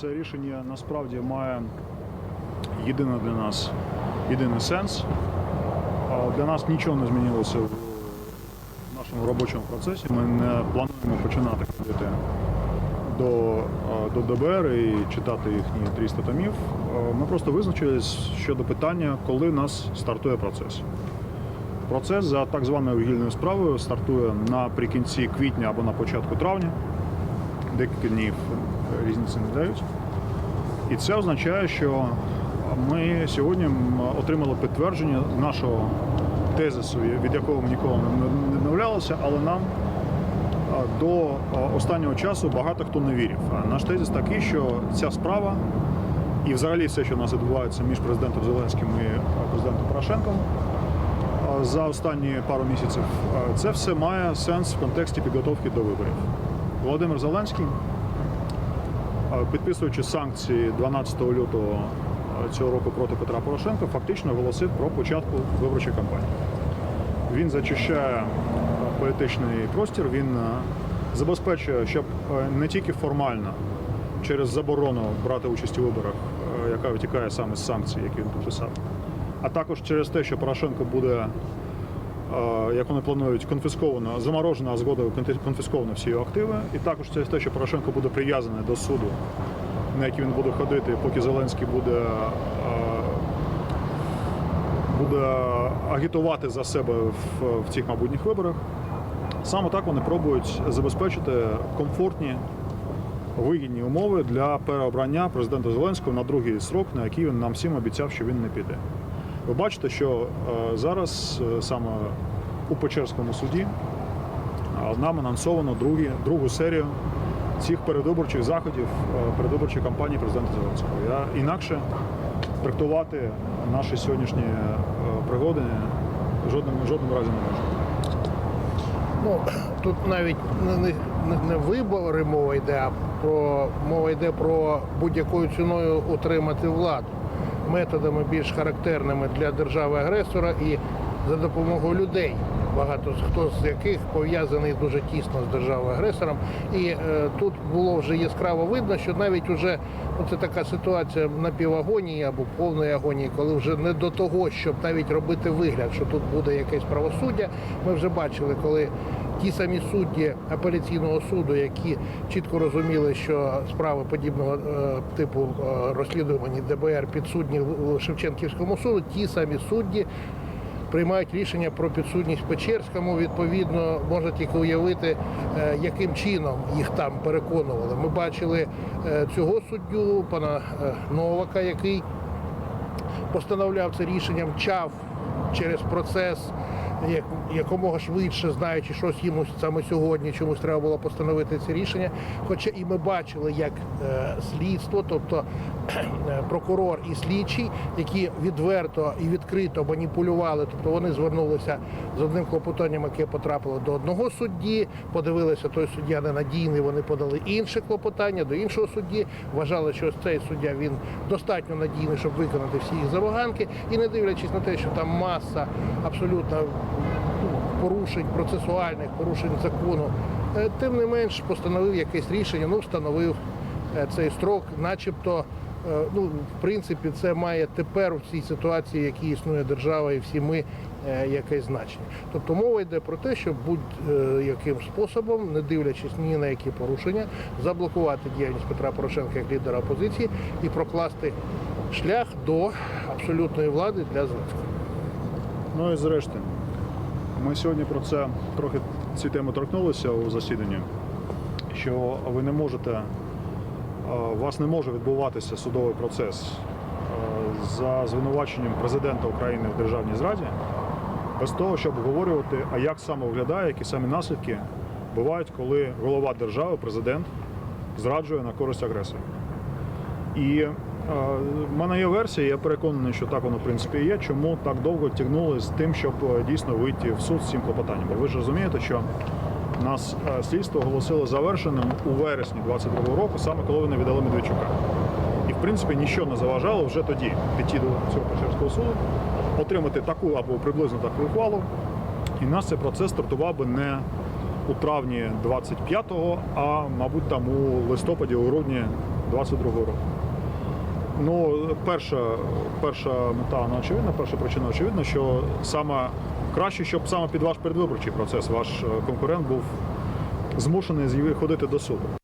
це рішення насправді має єдине для нас єдиний сенс. Для нас нічого не змінилося в нашому робочому процесі. Ми не плануємо починати ходити до, до ДБР і читати їхні 300 томів. Ми просто визначились щодо питання, коли нас стартує процес. Процес за так званою вугільною справою стартує наприкінці квітня або на початку травня. Декілька днів різниці не дають. І це означає, що ми сьогодні отримали підтвердження нашого тезису, від якого ми ніколи не відмовлялися, але нам до останнього часу багато хто не вірив. А наш тезис такий, що ця справа і взагалі все, що у нас відбувається між президентом Зеленським і президентом Порошенком за останні пару місяців, це все має сенс в контексті підготовки до виборів. Володимир Зеленський підписуючи санкції 12 лютого цього року проти Петра Порошенка, фактично оголосив про початку виборчої кампанії. Він зачищає політичний простір, він забезпечує, щоб не тільки формально через заборону брати участь у виборах, яка витікає саме з санкцій, які він підписав, а також через те, що Порошенко буде як вони планують, конфісковано, заморожена згодою конфісковано всі його активи. І також через те, що Порошенко буде прив'язаний до суду, на який він буде ходити, поки Зеленський буде, е, буде агітувати за себе в, в цих майбутніх виборах. Саме так вони пробують забезпечити комфортні, вигідні умови для переобрання президента Зеленського на другий срок, на який він нам всім обіцяв, що він не піде. Ви бачите, що е, зараз е, саме у Печерському суді е, нам анонсовано другі, другу серію цих передвиборчих заходів передвиборчої кампанії президента Зеленського. Я інакше трактувати наші сьогоднішні пригоди жодним, жодним разі не можу. Ну тут навіть не, не, не- вибори мова йде, а про мова йде про будь-якою ціною утримати владу методами більш характерними для держави-агресора і за допомогою людей. Багато хто з яких пов'язаний дуже тісно з державою-агресором. І е, тут було вже яскраво видно, що навіть уже ну, це така ситуація напівагонії або повної агонії, коли вже не до того, щоб навіть робити вигляд, що тут буде якесь правосуддя. Ми вже бачили, коли ті самі судді апеляційного суду, які чітко розуміли, що справи подібного е, типу е, розслідувані ДБР підсудні в Шевченківському суду, ті самі судді приймають рішення про підсудність Печерському. Відповідно, можна тільки уявити, е, яким чином їх там переконували. Ми бачили е, цього суддю, пана е, Новака, який постановляв це рішення, мчав через процес якомога швидше, знаючи, що йому саме сьогодні чомусь треба було постановити це рішення. Хоча і ми бачили, як е, слідство, тобто е, прокурор і слідчий, які відверто і відкрито маніпулювали, тобто вони звернулися з одним клопотанням, яке потрапило до одного судді, подивилися, той суддя ненадійний, вони подали інше клопотання до іншого судді, вважали, що цей суддя він достатньо надійний, щоб виконати всі їх забаганки, і не дивлячись на те, що там маса абсолютно порушень процесуальних, порушень закону, е, тим не менш постановив якесь рішення, ну встановив е, цей строк, начебто. е, Ну, в принципі, це має тепер в цій ситуації, в існує держава і всі ми, якесь значення. Тобто мова йде про те, щоб будь-яким способом, не дивлячись ні на які порушення, заблокувати діяльність Петра Порошенка як лідера опозиції і прокласти шлях до абсолютної влади для Зеленського. Ну і зрешті, ми сьогодні про це трохи ці теми торкнулися у засіданні, що ви не можете, е, у вас не може відбуватися судовий процес е, за звинуваченням президента України в державній зраді, без того, щоб обговорювати, а як саме виглядає, які самі наслідки бувають, коли голова держави, президент, зраджує на користь агресора. І е, в мене є версія, я переконаний, що так воно в принципі є. Чому так довго тягнули з тим, щоб е, дійсно вийти в суд з цим клопотанням? Бо ви ж розумієте, що нас е, слідство оголосило завершеним у вересні 22-го року, саме коли вони віддали Медведчука. І в принципі нічого не заважало вже тоді піти до цього Печерського суду, отримати таку або приблизно таку ухвалу. І нас цей процес стартував би не у травні 25-го, а мабуть там у листопаді, у грудні 22 року. Ну, перша, перша мета ну, очевидна, перша причина очевидна, що саме краще, щоб саме під ваш передвиборчий процес ваш е, конкурент був змушений ходити до суду.